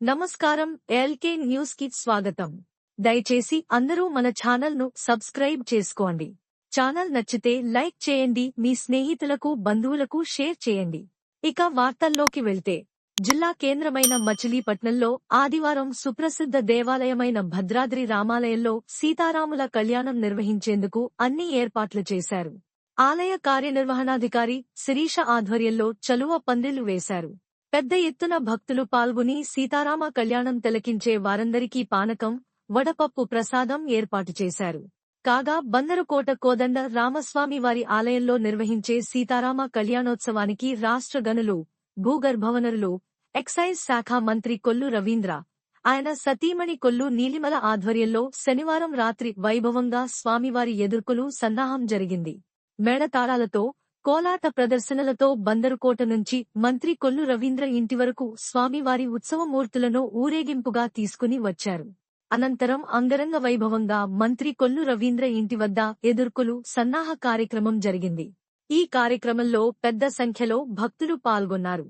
నమస్కారం ఎల్కే న్యూస్కి స్వాగతం. దయచేసి అందరూ మన ఛానల్ను సబ్స్క్రైబ్ చేసుకోండి. ఛానల్ నచ్చితే లైక్ చేయండి మీ స్నేహితులకు బంధువులకు షేర్ చేయండి. ఇక వార్తల్లోకి వెళ్తే జిల్లా కేంద్రమైన మచిలీపట్నంలో ఆదివారం సుప్రసిద్ధ దేవాలయమైన భద్రాద్రి రామాలయంలో సీతారాముల కళ్యాణం నిర్వహించేందుకు అన్ని ఏర్పాట్లు చేశారు. ఆలయ కార్యనిర్వహణాధికారి శిరీష ఆధ్వర్యంలో చలువ పందిళ్ళు వేశారు. పెద్ద ఎత్తున భక్తులు పాల్గొని సీతారామ కళ్యాణం తిలకించే వారందరికీ పానకం వడపప్పు ప్రసాదం ఏర్పాటు చేశారు. కాగా బందరుకోట కోదండ రామస్వామి వారి ఆలయంలో నిర్వహించే సీతారామ కళ్యాణోత్సవానికి రాష్ట్ర గనులు భూగర్భవనరులు ఎక్సైజ్ శాఖ మంత్రి కొల్లు రవీంద్ర ఆయన సతీమణి కొల్లు నీలిమల ఆధ్వర్యంలో శనివారం రాత్రి వైభవంగా స్వామివారి ఎదుర్కొలు సన్నాహం జరిగింది. మేడతారాలతో కోలాట ప్రదర్శనలతో బందరుకోట నుంచి మంత్రి కొల్లు రవీంద్ర ఇంటి వరకు స్వామివారి ఉత్సవమూర్తులను ఊరేగింపుగా తీసుకుని వచ్చారు. అనంతరం అంగరంగ వైభవంగా మంత్రి కొల్లు రవీంద్ర ఇంటి వద్ద ఎదుర్కొలు సన్నాహ కార్యక్రమం జరిగింది. ఈ కార్యక్రమంలో పెద్ద సంఖ్యలో భక్తులు పాల్గొన్నారు.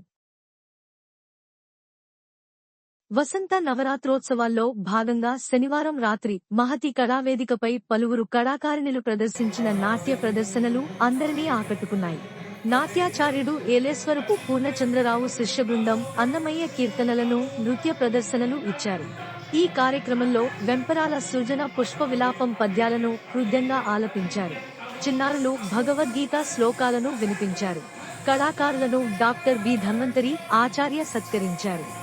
వసంత నవరాత్రోత్సవాల్లో భాగంగా శనివారం రాత్రి మహతి కళావేదికపై పలువురు కళాకారిణులు ప్రదర్శించిన నాట్య ప్రదర్శనలు అందరినీ ఆకట్టుకున్నాయి. నాట్యాచార్యుడు ఏలేశ్వరపు పూర్ణచంద్రరావు శిష్య బృందం అన్నమయ్య కీర్తనలను నృత్య ప్రదర్శనలు ఇచ్చారు. ఈ కార్యక్రమంలో వెంపరాల సృజన పుష్ప విలాపం పద్యాలను హృదయంగా ఆలపించారు. చిన్నారులు భగవద్గీత శ్లోకాలను వినిపించారు. కళాకారులను డాక్టర్ బి ధన్వంతరి ఆచార్య సత్కరించారు.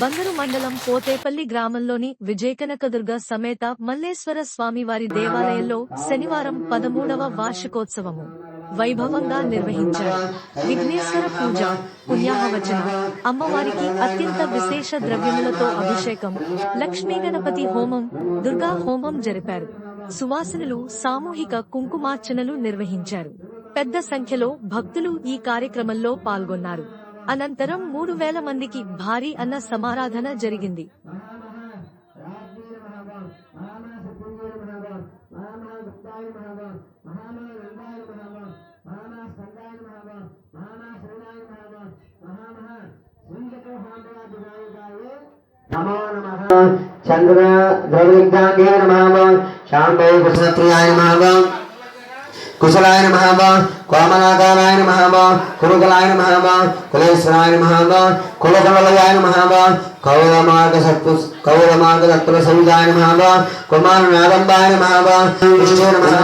బందరు మండలం పోతేపల్లి గ్రామంలోని విజయకనకదుర్గ సమేత మల్లేశ్వర స్వామివారి దేవాలయంలో శనివారం పదమూడవ వార్షికోత్సవము వైభవంగా నిర్వహించారు. విఘ్నేశ్వర పూజ పుణ్యాహవచన అమ్మవారికి అత్యంత విశేష ద్రవ్యములతో అభిషేకం లక్ష్మీ గణపతి హోమం దుర్గా హోమం జరిపారు. సువాసనలు సామూహిక కుంకుమార్చనలు నిర్వహించారు. పెద్ద సంఖ్యలో భక్తులు ఈ కార్యక్రమంలో పాల్గొన్నారు. అనంతరం మూడు వేల మందికి భారీ అన్న సమారాధన జరిగింది. చంద్ర ద్రవిజ్ఞాంగే నమః. శాంభై కృష్ణప్రియాయ నమః. కుశలాయ మహాబా కోమలాకారాయ మహాబా కురుకలాయ మహాబా కులేశ్వరాయ మహాబా కులకమలయాయ నమః కౌరమార్గ సత్పు కౌరమార్గ తత్వ సంజాయ మహాబా కుమార నాదంబాయ నమః విష్ణు నమః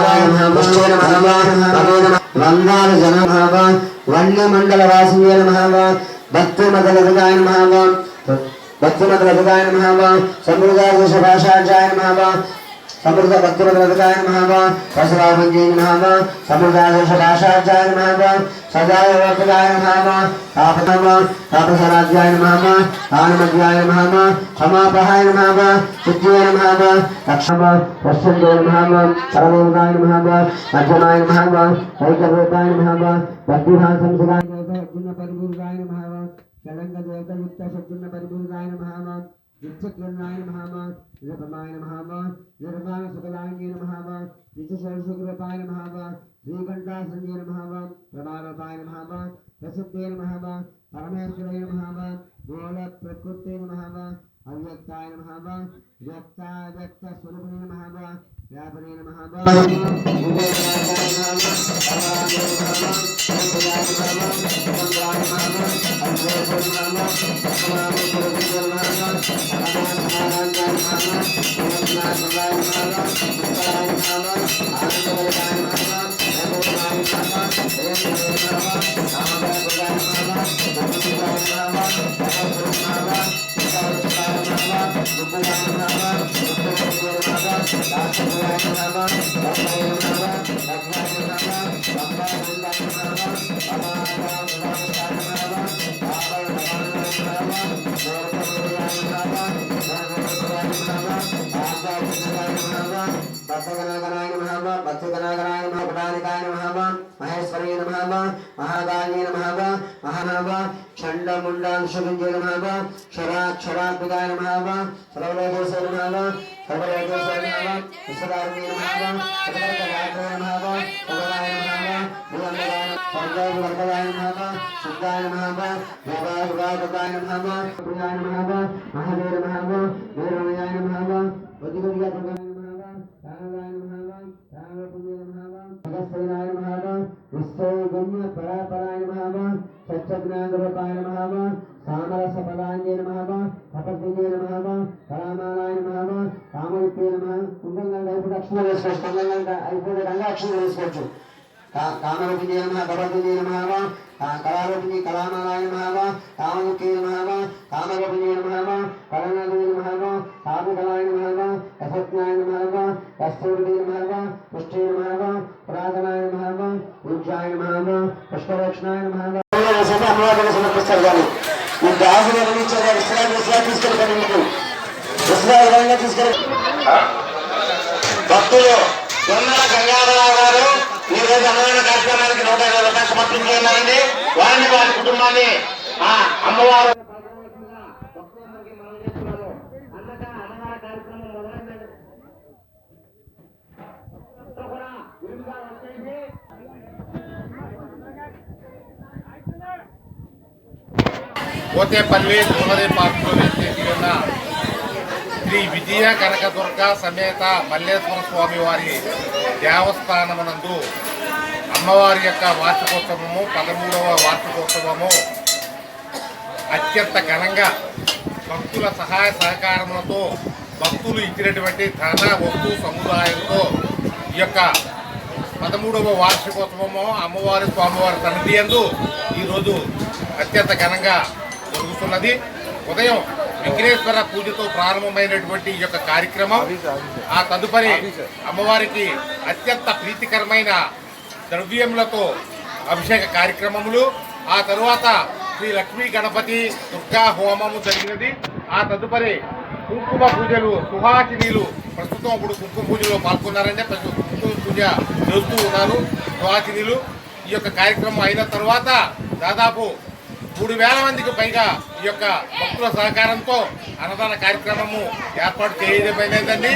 మహాబా నమః వందాల జన మహాబా వన్య మండల వాసియ నమః భక్తి మదలగాయ నమః భక్తిమద్రథకాయ నమః సమృద్ధాదేశ భాషాచాయ నమః మహాబా భక్తిమద్రథకాయ నమః వసరాభంజయ నమః సమృద్ధాదేశ భాషాచాయ నమః సదాయ వర్తకాయ నమః తాపనమ తాపసరాజ్యాయ నమః ఆనమధ్యాయ నమః సమాపహాయ నమః శుద్ధ్యాయ నమః లక్ష్మ వసంతో నమః పరమోదాయ నమః మధ్యమాయ నమః ఐకరూపాయ నమః భక్తిభావ సంసుదాయ గుణ పరిపూర్ణాయ నమః కళంక దేవతయుక్త శక్తున్న పరిపూర్ణాయ నమః విచ్చక్రనాయ నమః నిరపమాయ నమః నిర్మాణ సుఖదాయ నమః విశేషకృపాయ నమః శ్రీకంఠా సంజయ నమః ప్రమారపాయ నమః ప్రసిద్ధే నమః పరమేశ్వరాయ నమః మూల ప్రకృతే నమః అవ్యక్తాయ Baba భక్తగణాగణాయ నమః భక్తగణాగణాయ నమః పురాణికాయ నమః మహేశ్వరాయ నమః మహాగాయ నమః మహానవ చండముండాంశుభింజయ నమః క్షరాక్షరాత్మికాయ నమః సర్వలోకేశ్వర నమః సర్వలోకేశ్వర నమః విశ్వదారుణ్య నమః సర్వలోకరాత్రే నమః సర్వదాయ నమః నిరంజనాయ సర్వవర్గదాయ నమః శుద్ధాయ నమః దేవాయ నమః ప్రియాయ నమః మహాదేవ నమః వీరమయాయ నమః వదిగదిగా నమః కానదాయ నమః కానవపుజయ నమః అగస్త్యనాయ నమః విశ్వగమ్య పరాపరాయ నమః సత్యజ్ఞానరూపాయ నమః సామరసపదాయ నమః తపద్విజయ నమః పరామానాయ నమః కామవిత్య నమః కుంభంగా అయిపోయి అక్షరం వేసుకోవచ్చు కుంభంగా అయిపోయి రంగాక్షరం వేసుకోవచ్చు కామరూపిణి నమ కపరూపిణి నమ కళారూపిణి కళామాలాయ నమ కామయుక్తే నమ కామరూపిణి నమ కళనది నమ కామకళాయ నమ యశజ్ఞాయ నమ కస్తూరి నమ పుష్టి నమ పురాతనాయ నమ పూజ్యాయ నమ పుష్పరక్షణాయ నమ అమ్మవారికి సమర్పిస్తారు కానీ ఈ దాసులు నిర్మించారు మీకు. తీసుకెళ్ళి భక్తులు దొన్నల గంగాధరరావు గారు ఈ రోజు అన్నదాన కార్యక్రమానికి నూట ఇరవై రూపాయలు సమర్పించి వారిని వారి కుటుంబాన్ని అమ్మవారు పోతేపల్లి దూలరి పార్కులో వేసేసి ఉన్న శ్రీ విజయ కనకదుర్గ సమేత మల్లేశ్వర స్వామి వారి దేవస్థానమునందు అమ్మవారి యొక్క వార్షికోత్సవము పదమూడవ వార్షికోత్సవము అత్యంత ఘనంగా భక్తుల సహాయ సహకారములతో భక్తులు ఇచ్చినటువంటి ధన వస్తు సముదాయంతో ఈ యొక్క పదమూడవ వార్షికోత్సవము అమ్మవారి స్వామివారి సన్నిధి యందు ఈరోజు అత్యంత ఘనంగా జరుగుతున్నది. ఉదయం విఘ్నేశ్వర పూజతో ప్రారంభమైనటువంటి ఈ యొక్క కార్యక్రమం. ఆ తదుపరి అమ్మవారికి అత్యంత ప్రీతికరమైన ద్రవ్యములతో అభిషేక కార్యక్రమములు. ఆ తరువాత శ్రీ లక్ష్మీ గణపతి దుర్గా హోమము జరిగినది. ఆ తదుపరి కుంకుమ పూజలు సుహాసినీలు ప్రస్తుతం ఇప్పుడు కుంకుమ పూజలో పాల్గొన్నారంటే పూజ చేస్తూ ఉన్నాను. సుహాసినీలు ఈ యొక్క కార్యక్రమం అయిన తర్వాత దాదాపు మూడు వేల మందికి పైగా ఈ యొక్క భక్తుల సహకారంతో అన్నదాన కార్యక్రమము ఏర్పాటు చేయబడిందండి.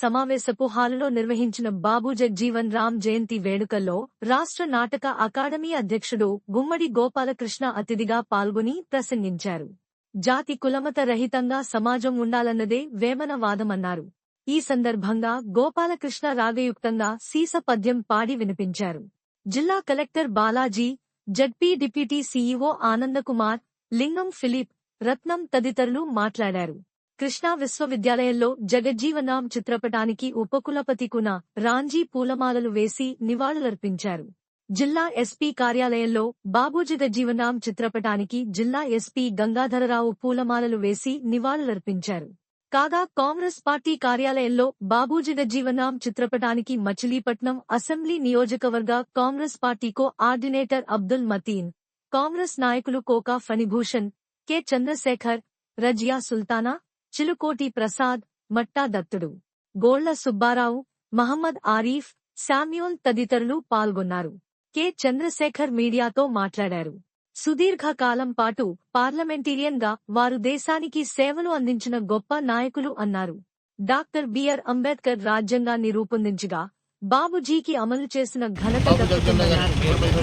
సమావేశపు హాలులో నిర్వహించిన బాబు జగ్జీవన్ రామ్ జయంతి వేడుకల్లో రాష్ట్ర నాటక అకాడమీ అధ్యక్షుడు గుమ్మడి గోపాలకృష్ణ అతిథిగా పాల్గొని ప్రసంగించారు. జాతి కులమత రహితంగా సమాజం ఉండాలన్నదే వేమన వాదమన్నారు. ఈ సందర్భంగా గోపాలకృష్ణ రాగయుక్తంగా సీస పద్యం పాడి వినిపించారు. జిల్లా collector Balaji ZP deputy CEO Anandakumar Lingam Philip Ratnam తదితరులు మాట్లాడారు. కృష్ణా విశ్వవిద్యాలయంలో జగజ్జీవనాం చిత్రపటానికి ఉపకులపతి కున రాంజీ పూలమాలలు వేసి నివాళులర్పించారు. జిల్లా ఎస్పీ కార్యాలయంలో బాబు జగజ్జీవనాం చిత్రపటానికి జిల్లా ఎస్పీ గంగాధరరావు పూలమాలలు వేసి నివాళులర్పించారు. కాగా కాంగ్రెస్ పార్టీ కార్యాలయంలో బాబూ జగజ్జీవనాం చిత్రపటానికి మచిలీపట్నం అసెంబ్లీ నియోజకవర్గ Congress party coordinator Abdul Mateen Congress నాయకులు కోకా ఫణిభూషణ్ కె చంద్రశేఖర్ రజియా సుల్తానా చిలుకోటి ప్రసాద్ మట్టా దత్తుడు గోళ్ళ సుబ్బారావు మహమ్మద్ ఆరీఫ్ శామ్యూల్ తదితరులు పాల్గొన్నారు. కె చంద్రశేఖర్ మీడియాతో మాట్లాడారు. సుదీర్ఘకాలం పాటు పార్లమెంటీరియన్గా వారు దేశానికి సేవలు అందించిన గొప్ప నాయకులు అన్నారు. డాక్టర్ బిఆర్ అంబేద్కర్ రాజ్యాంగాన్ని రూపొందించగా బాబుజీకి అమలు చేసిన ఘనత దక్కుతుందన్నారు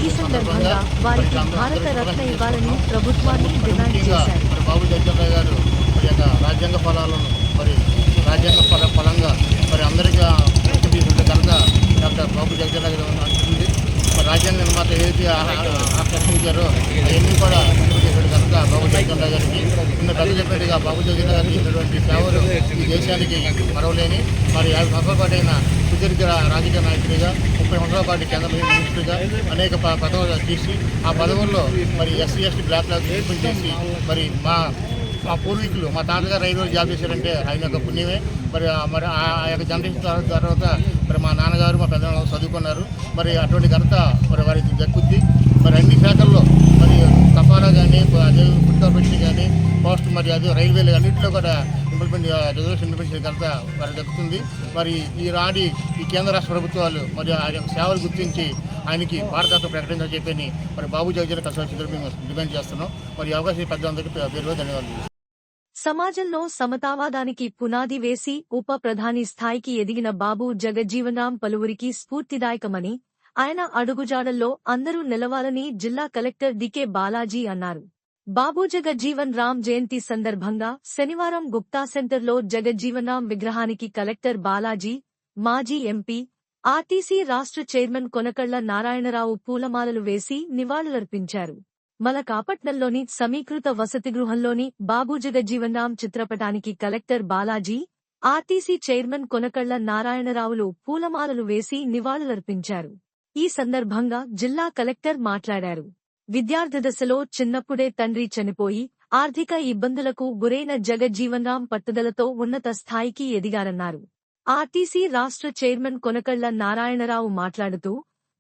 ఈ సందర్భంగా వారికి భారత రత్న ఇవ్వాలని ప్రభుత్వాన్ని డిమాండ్ చేశారు. మరి బాబు జగన్ గారు. మరి యొక్క రాజ్యాంగ ఫలాలను మరి రాజ్యాంగ ఫల ఫలంగా మరి అందరికీ తీసుకుంటే కనుక డాక్టర్ బాబు గారు మరి రాజ్యాంగ నిర్మాత ఏదైతే ఆ- ఆ- అవన్నీ కూడా అమలు చేశాడు కనుక బాబు జగన్ గారికి నిన్న పెద్ద చెప్పేట్టుగా బాబు జగన్ గారికి ఇచ్చినటువంటి సేవలు ఈ దేశానికి మరవలేని మరి యాభై సంవత్సరాల పాటు అయిన సుదీర్ఘ రాజకీయ నాయకుడిగా ముప్పై సంవత్సరాల పాటు కేంద్ర మినిస్టర్గా అనేక పదవులు తీసి ఆ పదవుల్లో మరి ఎస్సీ ఎస్టీ బ్లాక్ లాగ్ చేసి మరి మా మా పూర్వీకులు మా తాతగారు రైల్వే జాబ్ చేశారంటే ఆయన యొక్క పుణ్యమే. మరి మరి ఆ యొక్క జనరేషన్ తర్వాత మా నాన్నగారు మా పెద్దవాళ్ళు చదువుకున్నారు. మరి అటువంటి ఘనత మరి వారికి దక్కుద్ది. మరి అన్ని శాఖల్లో మరి తపాలా కానీ అదే ఫుడ్ కానీ పోస్ట్ మరి అదే రైల్వేలు అన్నింటిలో కూడా ఇంప్లిమెంట్ రిజర్వేషన్ ఇంప్లిమెంట్ ఘనత వారి దక్కుతుంది. మరి ఈ రాడి ఈ కేంద్ర రాష్ట్ర ప్రభుత్వాలు మరి ఆయన సేవలు గుర్తించి ఆయనకి భారతరత్న ప్రకటించాలని చెప్పని మరి బాబు జగజన కలిసి మేము డిమాండ్ చేస్తున్నాం. మరి అవకాశం పెద్ద అందరికీ పేరులో ధన్యవాదాలు. సమాజంలో సమతావాదానికి పునాది వేసి ఉప ప్రధాని స్థాయికి ఎదిగిన బాబు జగజ్జీవన్రాం పలువురికి స్ఫూర్తిదాయకమని ఆయన అడుగుజాడల్లో అందరూ నిలవాలని జిల్లా కలెక్టర్ డికే బాలాజీ అన్నారు. బాబు జగజ్జీవన్ రామ్ జయంతి సందర్భంగా శనివారం గుప్తా సెంటర్లో జగజ్జీవన్ రామ్ విగ్రహానికి కలెక్టర్ బాలాజీ మాజీ ఎంపీ ఆర్టీసీ రాష్ట్ర చైర్మన్ కొనకళ్ళ నారాయణరావు పూలమాలలు వేసి నివాళులర్పించారు. మలకాపట్నంలోని సమీకృత వసతి గృహంలోని బాబు జగజ్జీవన్ చిత్రపటానికి collector Balaji RTC chairman Konakalla నారాయణరావులు పూలమాలలు వేసి నివాళులర్పించారు. ఈ సందర్భంగా జిల్లా కలెక్టర్ మాట్లాడారు. విద్యార్థి దశలో చిన్నప్పుడే తండ్రి చనిపోయి ఆర్థిక ఇబ్బందులకు గురైన జగజ్జీవన్రామ్ పట్టుదలతో ఉన్నత స్థాయికి ఎదిగారన్నారు. ఆర్టీసీ రాష్ట్ర చైర్మన్ కొనకళ్ళ నారాయణరావు మాట్లాడుతూ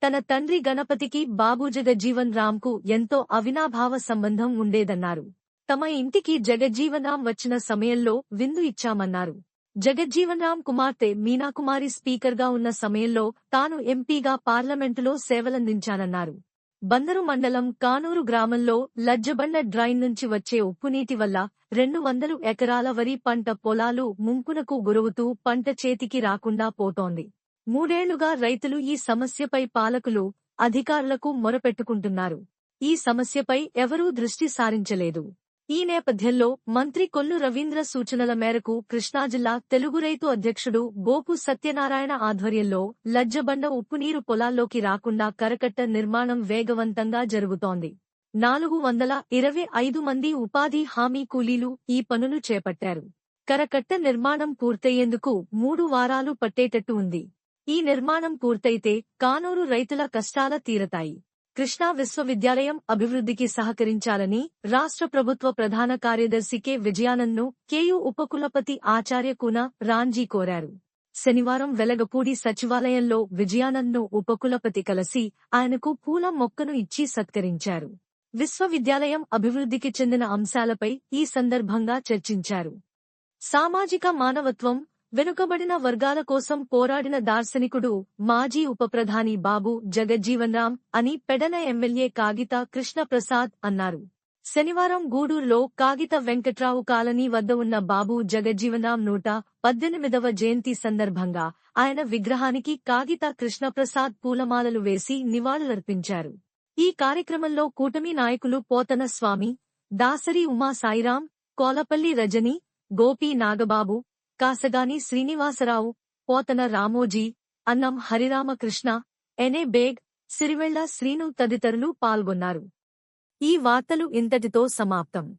తన తండ్రి గణపతికి బాబు జగజ్జీవన్ రామ్కు ఎంతో అవినాభావ సంబంధం ఉండేదన్నారు. తమ ఇంటికి జగజ్జీవన్రామ్ వచ్చిన సమయంలో విందు ఇచ్చామన్నారు. జగజ్జీవన్రామ్ కుమార్తె మీనాకుమారి స్పీకర్గా ఉన్న సమయంలో తాను ఎంపీగా పార్లమెంటులో సేవలందించానన్నారు. బందరు మండలం కానూరు గ్రామంలో లజ్జబండ డ్రైన్ నుంచి వచ్చే ఉప్పునీటి వల్ల రెండు వందలు ఎకరాల వరి పంట పొలాలు ముంపునకు గురవుతూ పంట చేతికి రాకుండా పోతోంది. మూడేళ్ళుగా రైతులు ఈ సమస్యపై పాలకులు అధికారులకు మొరపెట్టుకుంటున్నారు. ఈ సమస్యపై ఎవరూ దృష్టి సారించలేదు. ఈ నేపథ్యంలో మంత్రి కొల్లు రవీంద్ర సూచనల మేరకు కృష్ణాజిల్లా తెలుగు రైతు అధ్యక్షుడు గోపు సత్యనారాయణ ఆధ్వర్యంలో లజ్జబండ ఉప్పునీరు పొలాల్లోకి రాకుండా కరకట్ట నిర్మాణం వేగవంతంగా జరుగుతోంది. నాలుగు వందల ఇరవై ఐదు మంది ఉపాధి హామీ కూలీలు ఈ పనులు చేపట్టారు. కరకట్ట నిర్మాణం పూర్తయ్యేందుకు మూడు వారాలు పట్టేటట్టు ఉంది. ఈ నిర్మాణం పూర్తయితే కానూరు రైతుల కష్టాల తీరతాయి. కృష్ణా విశ్వవిద్యాలయం అభివృద్ధికి సహకరించాలని రాష్ట్ర ప్రభుత్వ ప్రధాన కార్యదర్శి కె. విజయానంద్ను కేయూ ఉపకులపతి ఆచార్య కూన రాంజీ కోరారు. శనివారం వెలగపూడి సచివాలయంలో విజయానంద్ను ఉపకులపతి కలిసి ఆయనకు పూల మొక్కను ఇచ్చి సత్కరించారు. విశ్వవిద్యాలయం అభివృద్ధికి చెందిన అంశాలపై ఈ సందర్భంగా చర్చించారు. సామాజిక మానవత్వం వెనుకబడిన వర్గాల కోసం పోరాడిన దార్శనికుడు మాజీ ఉప ప్రధాని బాబు జగజ్జీవన్రామ్ అని పెడన ఎమ్మెల్యే కాగిత కృష్ణప్రసాద్ అన్నారు. శనివారం గూడూరులో కాగిత వెంకట్రావు కాలనీ వద్ద ఉన్న బాబు జగజ్జీవన్రామ్ నూట పద్దెనిమిదవ జయంతి సందర్భంగా ఆయన విగ్రహానికి కాగిత కృష్ణప్రసాద్ పూలమాలలు వేసి నివాళులర్పించారు. ఈ కార్యక్రమంలో కూటమి నాయకులు పోతన స్వామి దాసరి ఉమా సాయిరాం కోలపల్లి రజని గోపి నాగబాబు కాసగాని శ్రీనివాసరావు పోతన రామోజీ అన్నం హరిరామకృష్ణ ఎనే బేగ్ సిరివెళ్ళ శ్రీను తదితరులు పాల్గొన్నారు. ఈ వార్తలు ఇంతటితో సమాప్తం.